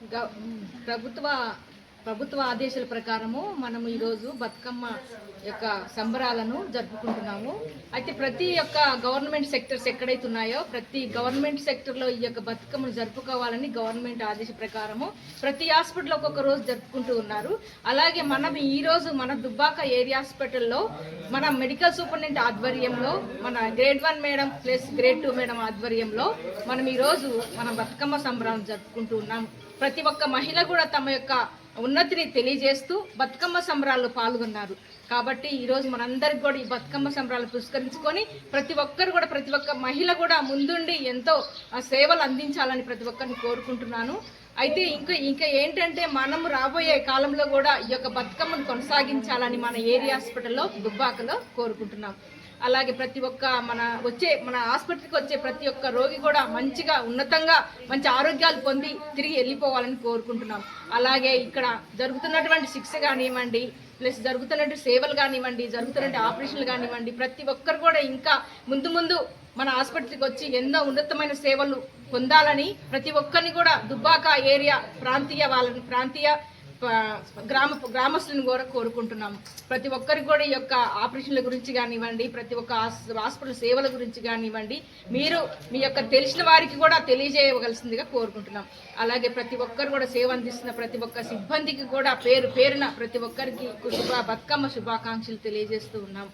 గ- ప్రభుత్వ ప్రభుత్వ ఆదేశాల ప్రకారము మనం ఈరోజు బతుకమ్మ యొక్క సంబరాలను జరుపుకుంటున్నాము. అయితే ప్రతి ఒక్క గవర్నమెంట్ సెక్టర్స్ ఎక్కడైతే ఉన్నాయో ప్రతి గవర్నమెంట్ సెక్టర్లో ఈ యొక్క బతుకమ్మను జరుపుకోవాలని గవర్నమెంట్ ఆదేశ ప్రకారము ప్రతి హాస్పిటల్ ఒక్కొక్క రోజు జరుపుకుంటూ ఉన్నారు. అలాగే మనం ఈరోజు మన దుబ్బాక ఏరియా హాస్పిటల్లో మన మెడికల్ సూపరింటెండెంట్ ఆధ్వర్యంలో మన grade one madam plus grade two madam ఆధ్వర్యంలో మనం ఈరోజు మన బతుకమ్మ సంబరాలను జరుపుకుంటూ ఉన్నాం ప్రతి ఒక్క మహిళ కూడా తమ యొక్క ఉన్నతిని తెలియజేస్తూ బతుకమ్మ సంబరాల్లో పాల్గొన్నారు. కాబట్టి ఈరోజు మనందరికి కూడా ఈ బతుకమ్మ సంబరాలు పురస్కరించుకొని ప్రతి ఒక్కరు కూడా ప్రతి ఒక్క మహిళ కూడా ముందుండి ఎంతో సేవలు అందించాలని ప్రతి ఒక్కరిని కోరుకుంటున్నాను. అయితే ఇంకా ఇంకా ఏంటంటే మనం రాబోయే కాలంలో కూడా ఈ యొక్క బతుకమ్మను కొనసాగించాలని మన ఏరియా హాస్పిటల్లో దుబ్బాకలో కోరుకుంటున్నాం. అలాగే ప్రతి ఒక్క మన వచ్చే మన ఆసుపత్రికి వచ్చే ప్రతి ఒక్క రోగి కూడా మంచిగా ఉన్నతంగా మంచి ఆరోగ్యాలు పొంది తిరిగి వెళ్ళిపోవాలని కోరుకుంటున్నాం. అలాగే ఇక్కడ జరుగుతున్నటువంటి శిక్ష కానివ్వండి ప్లస్ జరుగుతున్నట్టు సేవలు కానివ్వండి జరుగుతున్నట్టు ఆపరేషన్లు కానివ్వండి ప్రతి ఒక్కరు కూడా ఇంకా ముందు ముందు మన ఆసుపత్రికి వచ్చి ఎన్నో ఉన్నతమైన సేవలు పొందాలని ప్రతి ఒక్కరిని కూడా దుబ్బాక ఏరియా ప్రాంతీయ వాళ్ళని ప్రాంతీయ గ్రామ గ్రామస్తులను కూడా కోరుకుంటున్నాం ప్రతి ఒక్కరికి కూడా ఈ యొక్క ఆపరేషన్ల గురించి కానివ్వండి ప్రతి ఒక్క హాస్పిటల్ సేవల గురించి కానివ్వండి మీరు మీ యొక్క తెలిసిన వారికి కూడా తెలియజేయవలసిందిగా కోరుకుంటున్నాం. అలాగే ప్రతి ఒక్కరు కూడా సేవ అందిస్తున్న ప్రతి ఒక్క సిబ్బందికి కూడా పేరు పేరున ప్రతి ఒక్కరికి శుభ బతుకమ్మ శుభాకాంక్షలు తెలియజేస్తూ ఉన్నాం.